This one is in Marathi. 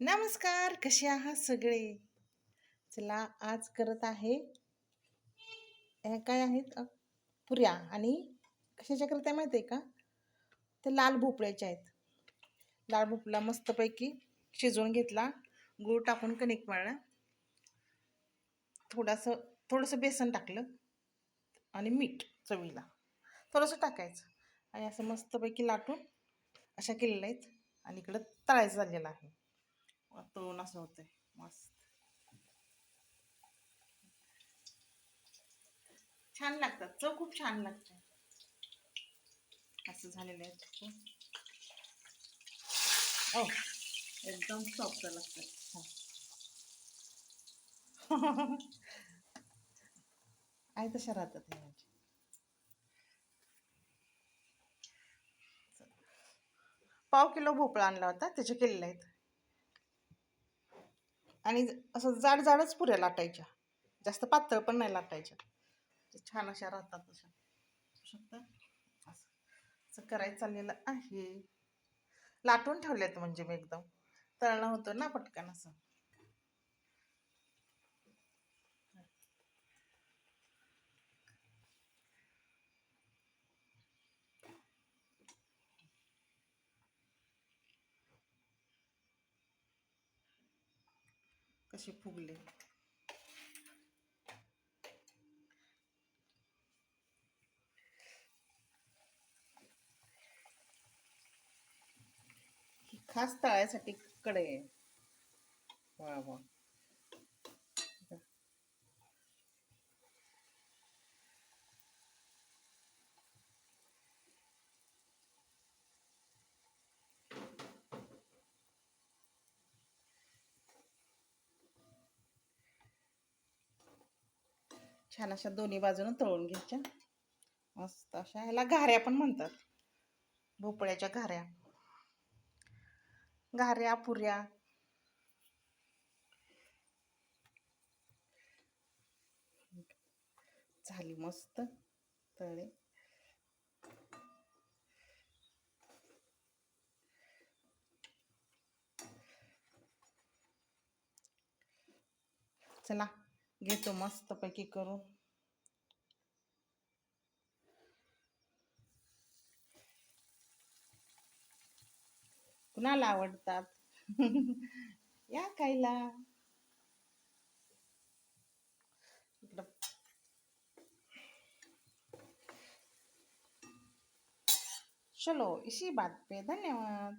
नमस्कार कसे आहात सगळे? चला आज करत आहे हे काय आहेत? पुऱ्या. आणि कशाच्या करत आहे माहिती आहे का? ते लाल भोपळ्याच्या आहेत. लाल भोपळा मस्तपैकी शिजवून घेतला. गूळ टाकून कणिक मळला. थोडंसं थोडंसं बेसन टाकलं. आणि मीठ चवीला. थोडंसं टाकायचं. आणि असं मस्तपैकी लाटून अशा केलेल्या आहेत. आणि इकडं तळायचं झालेलं आहे. तळून असं होतंय मस्त छान लागतात चव खूप छान लागते असं झालेलं आहे ओ हो, एकदम सॉफ्ट लागतात. हो. आहे तशा राहतात म्हणजे पाव किलो भोपळा आणला होता त्याचे केलेले आहेत. आणि असं जाड जाडच पुऱ्या लाटायच्या. जास्त पातळ पण नाही लाटायच्या. छान अशा राहतात तशा. शकता? असं. असं करायचं चाललेलं आहे. लाटून ठेवलेत म्हणजे मी एकदम. तळणं होतं ना पटकन असं. कसे फुगले? ही खास तळायसाठी कडे वा वा. छान अशा दोन्ही बाजूनं तळून घ्यायच्या. मस्त अशा. ह्याला घाऱ्या पण म्हणतात. भोपळ्याच्या घाऱ्या. घाऱ्या पुऱ्या. झाली मस्त तळे. चला. घेतो मस्तपैकी करून. कुणाला आवडतात? या खायला. इकडं. चलो इसी बात पे. धन्यवाद.